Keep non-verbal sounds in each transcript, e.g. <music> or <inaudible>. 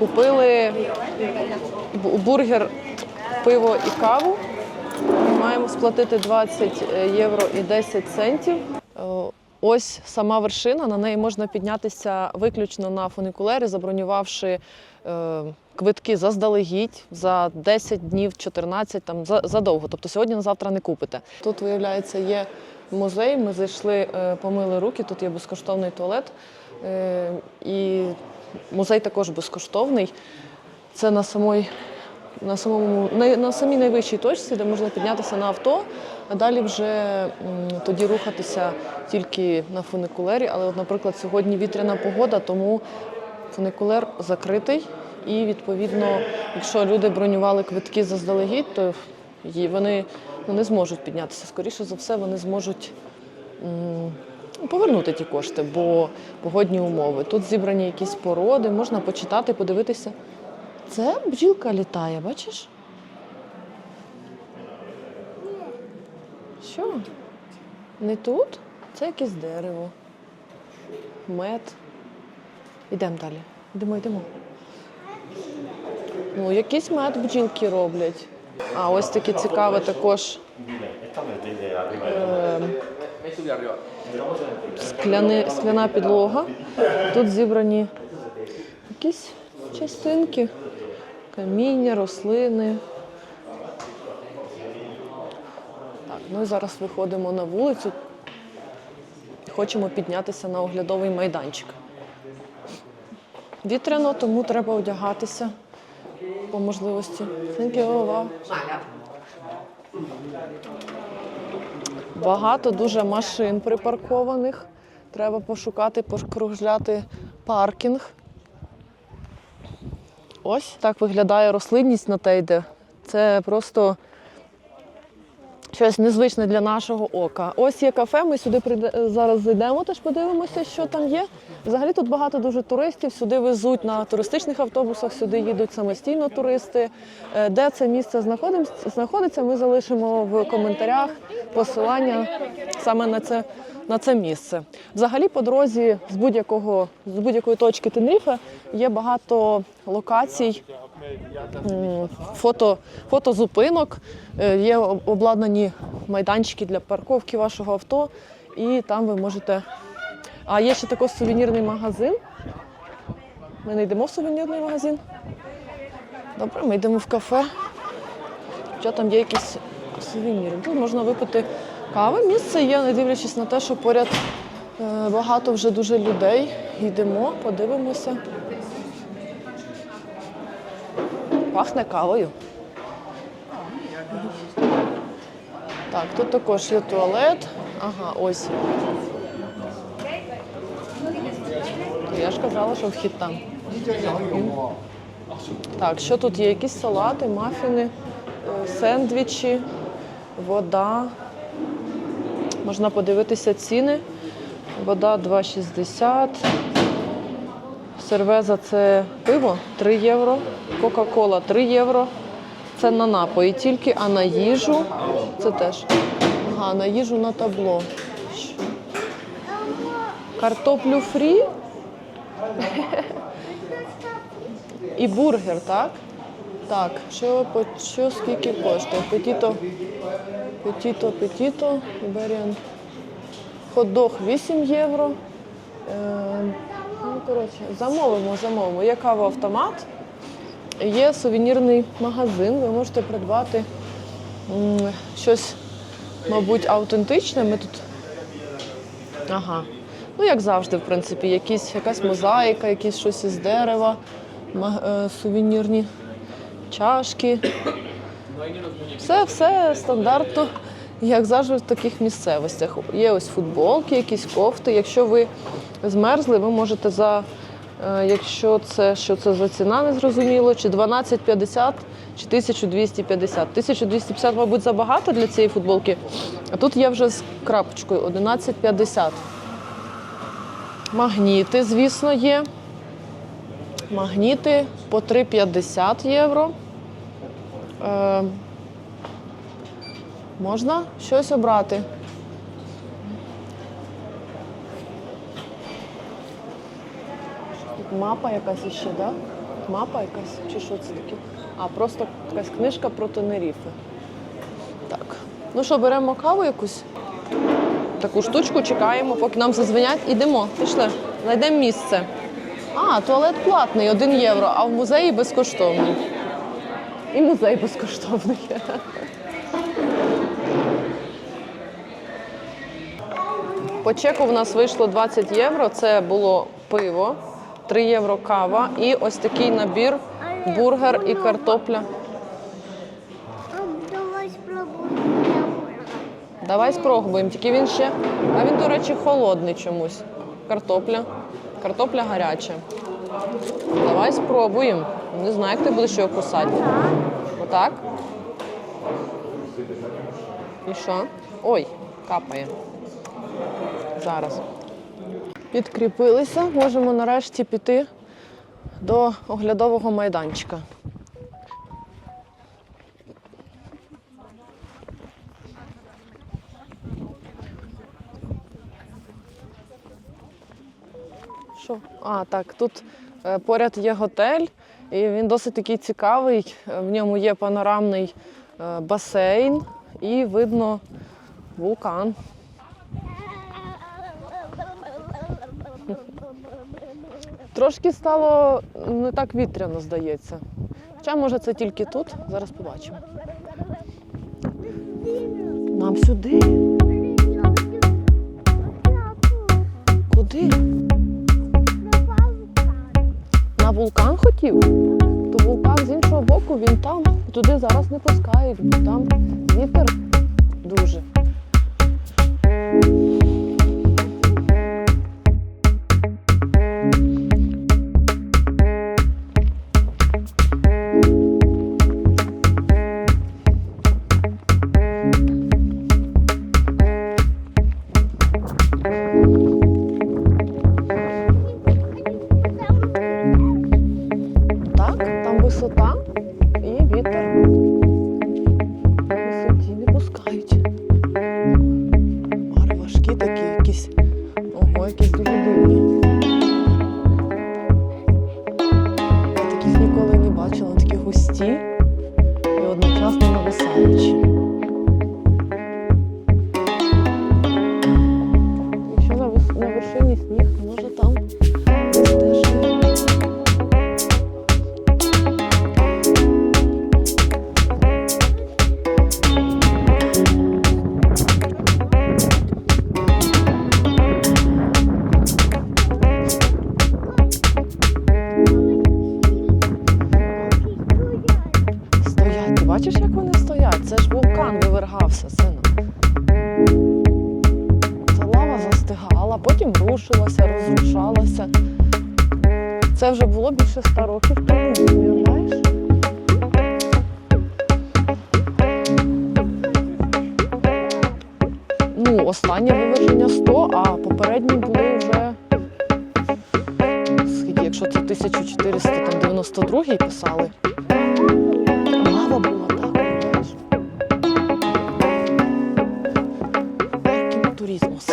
Купили бургер, пиво і каву. Маємо сплатити 20 євро і 10 центів. Е, Ось сама вершина. На неї можна піднятися виключно на фуникулері, забронювавши е, квитки заздалегідь за 10 днів, 14, там задовго. Тобто сьогодні на завтра не купите. Тут, виявляється, є музей. Ми зайшли, е, помили руки. Тут є безкоштовний туалет. Е, І музей також безкоштовний. Це на самій на самому на, на самій найвищій точці, де можна піднятися на авто, а далі вже м, тоді рухатися тільки на фуникулері. Але, от, наприклад, сьогодні вітряна погода, тому фуникулер закритий. І відповідно, якщо люди бронювали квитки заздалегідь, то вони ну, не зможуть піднятися. Скоріше за все, вони зможуть повернути ті кошти, бо погодні умови. Тут зібрані якісь породи, можна почитати, подивитися. Це бджілка літає, бачиш? Що? Не тут? Це якесь дерево. Мед. Ідемо далі. Йдемо, йдемо. Ну, якийсь мед бджілки роблять. А ось таке цікаве також е, скляни, скляна підлога. Тут зібрані якісь частинки, каміння, рослини. Так, ну зараз виходимо на вулицю. Хочемо піднятися на оглядовий майданчик. Вітряно, тому треба одягатися по можливості. Thank you. Багато дуже машин припаркованих. Треба пошукати, покружляти паркінг. Ось так виглядає рослинність на Тейде. Це просто щось незвичне для нашого ока. Ось є кафе, ми сюди зараз зайдемо, теж подивимося, що там є. Взагалі тут багато дуже туристів, сюди везуть на туристичних автобусах, сюди їдуть самостійно туристи. Е, Де це місце знаходиться, ми залишимо в коментарях посилання саме на це, на це місце. Взагалі, по дорозі з будь-якого з будь-якої точки Тенріфе є багато локацій фото, фотозупинок, е, є обладнані майданчики для парковки вашого авто, і там ви можете. А є ще також сувенірний магазин. Ми не йдемо в сувенірний магазин. Добре, ми йдемо в кафе. Що там є якісь сувеніри. Тут можна випити кави. Місце є, не дивлячись на те, що поряд е, багато вже дуже людей. Йдемо, подивимося. Пахне кавою. Так, тут також є туалет. Ага, ось. Я ж казала, що вхід там. Так, що тут є? Якісь салати, мафіни, е, сендвічі, вода. Можна подивитися ціни. Вода 2,60. Сервеза це пиво 3 євро, Кока-Кола 3 євро. Це на напої тільки, а на їжу це теж. Ага, на їжу на табло. Картоплю фрі і бургер, так? Так, що, по, що скільки коштує? Петіто, петіто, петіто, Іберіан. Хот-дог 8 євро. Е, коротше, замовимо, замовимо. Є кавоавтомат, є сувенірний магазин, ви можете придбати щось, мабуть, автентичне. Ми тут. Ага. Ну, як завжди, в принципі, якісь, якась мозаїка, якісь щось із дерева, е, сувенірні чашки. Все, все стандартно, як завжди в таких місцевостях. Є ось футболки, якісь кофти. Якщо ви змерзли, ви можете за, е, якщо це що це за ціна, не зрозуміло, чи 12,50, чи 1250. 1250, мабуть, забагато для цієї футболки. А тут є вже з крапочкою 11,50. Магніти, звісно, є. Магніти по 3,50 євро. Можна щось обрати. Тут Мапа якась іще, так? Да? мапа якась, чи що це таке? А, просто якась книжка про Тенеріфи. Так. Ну що, беремо каву якусь? Таку штучку чекаємо, поки нам зазвонять. Ідемо, пішли, знайдемо місце. А, туалет платний, 1 євро, а в музеї безкоштовний. І музей безкоштовний. <laughs> По чеку в нас вийшло 20 євро. Це було пиво, 3 євро кава і ось такий набір бургер і картопля. Давай спробуємо. Тільки він ще. А він, до речі, холодний чомусь. Картопля. Картопля гаряча. Давай спробуємо. Не знаю, як ти будеш його кусати. Отак. І що? Ой, капає. Зараз. Підкріпилися, можемо нарешті піти до оглядового майданчика. Що? А, так, тут е, поряд є готель, і він досить такий цікавий. Е, В ньому є панорамний е, басейн і видно вулкан. Трошки стало не так вітряно, здається. Хоча, може, це тільки тут. Зараз побачимо. Нам сюди. Куди? На вулкан хотів? То вулкан з іншого боку, він там. Туди зараз не пускають, бо там вітер дуже. Вершині сніг, може там 100 років тому, уявляєш? Ну, останнє виверження 100, а попередні були вже... Скільки, якщо це 1492 писали? Мава була так, уявляєш? Аркінг туризмус.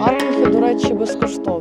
Аркінги, до речі, безкоштовні.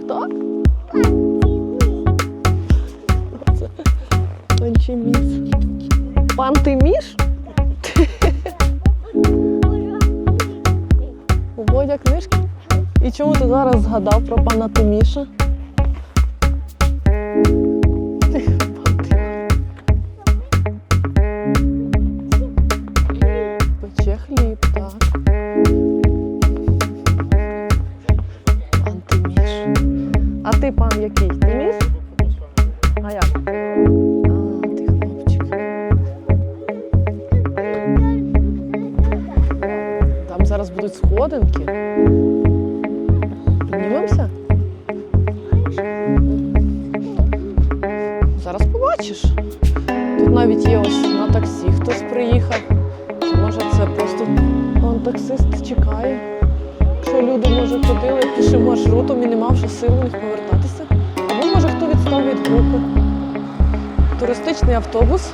Хто? Пантиміс. Пантиміш? Водя книжки. І чому ти зараз згадав про пана Тиміша? люди може ходили пішим маршрутом і не мавши сил у них повертатися. Або може хто відстав від групи. Туристичний автобус.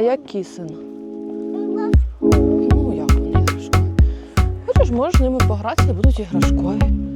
А я. Ну, як вони іграшкові? Хочеш, можеш з ними погратися, будуть іграшкові.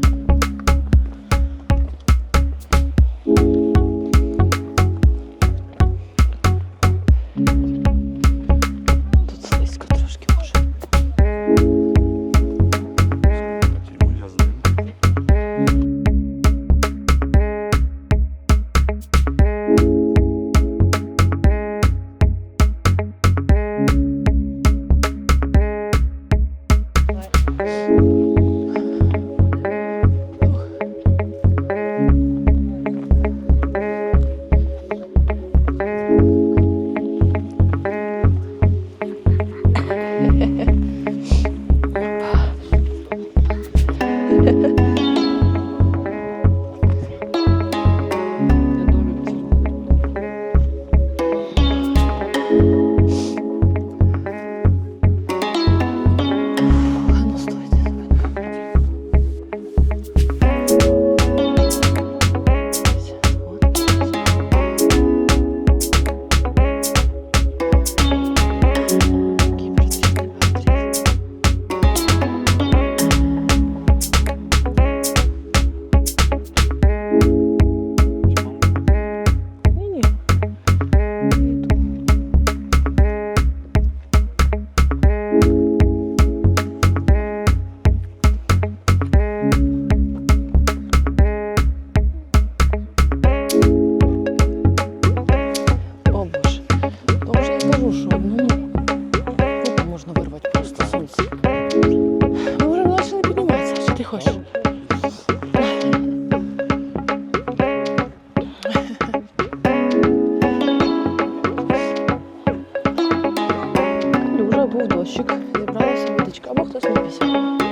або хтось на 8.